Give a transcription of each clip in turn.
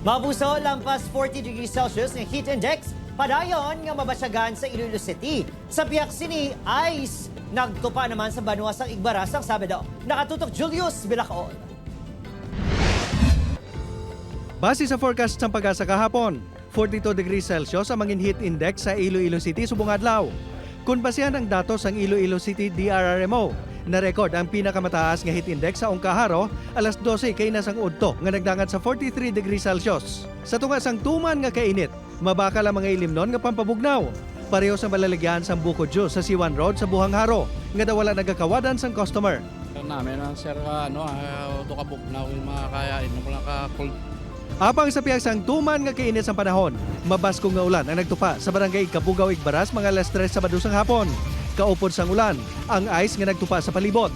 Mabuso lampas 40 degrees Celsius ng heat index padayon nga mabasyagan sa Iloilo City. Sa piyak sini ice nagtupa naman sa Banwa sa Igbaras ang Sabado. Nakatutok Julius Bilacaon. Base sa forecast ng pag-asa kahapon, 42 degrees Celsius ang mangin heat index sa Iloilo City subong adlaw. Kung basihan ang datos ng Iloilo City DRRMO, na-record ang pinakamataas nga heat index sa Ongkaharo alas 12 kay nasang udto nga nagdangat sa 43 degrees Celsius. Sa tunga sang tuman nga kainit, mabakal ang mga ilimnon nga pampabugnaw. Pareho sa malalagyan sa Buko Juice sa Siwan Road sa Buhangharo nga daw wala nagakawadan sang customer. namin ang sir ka ano uh, to ka bugnaw mga kaya ino ka cold Apang sa piyag sang tuman nga kainit sa panahon, mabasko nga ulan ang nagtupa sa barangay Kabugaw Igbaras mga alas 3 sa badusang hapon. Kaupod sang ulan, ang ice nga nagtupa sa palibot.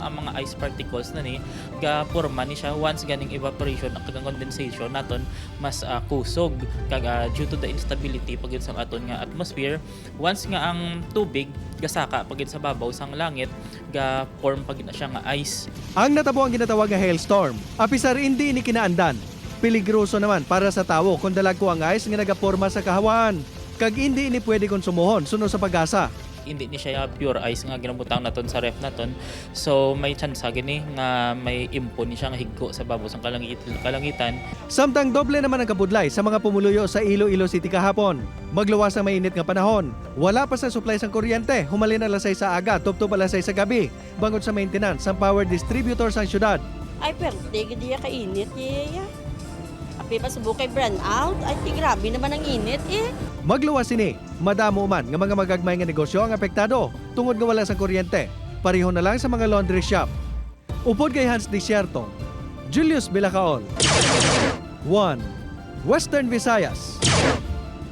ang mga ice particles na ni ga ni siya once ganing evaporation ang kagang condensation naton mas ah, kusog kag ah, due to the instability pag sa aton nga atmosphere once nga ang tubig gasaka pag sa babaw sang langit ga form pag na siya nga ice Ang natabo ang ginatawag nga hailstorm. Apisar hindi ni kinaandan. Peligroso naman para sa tawo kung dalag ko ang ice nga nagaporma sa kahawaan. Kag hindi ini pwede konsumuhon suno sa pag-asa. hindi ni siya pure ice nga ginabutang naton sa ref naton so may chance gini nga may impo ni siya nga higgo sa babaw sang kalangit kalangitan Samtang doble naman ang kabudlay sa mga pumuluyo sa Iloilo City kahapon. Magluwas ang mainit nga panahon. Wala pa sa supply sang kuryente, humalin alas 6 sa aga, tuptop alas 6 sa gabi. Bangod sa maintenance ang power distributor sa syudad. Ay, perte, di ka init, yeah. Api pa subo kay brand out. Ay, ti grabe naman ang init, eh. Magluwas sini, madamo man nga mga magagmay nga negosyo ang apektado tungod nga wala sa kuryente. Pareho na lang sa mga laundry shop. Upod kay Hans Desierto, Julius Bilacaon. 1. Western Visayas.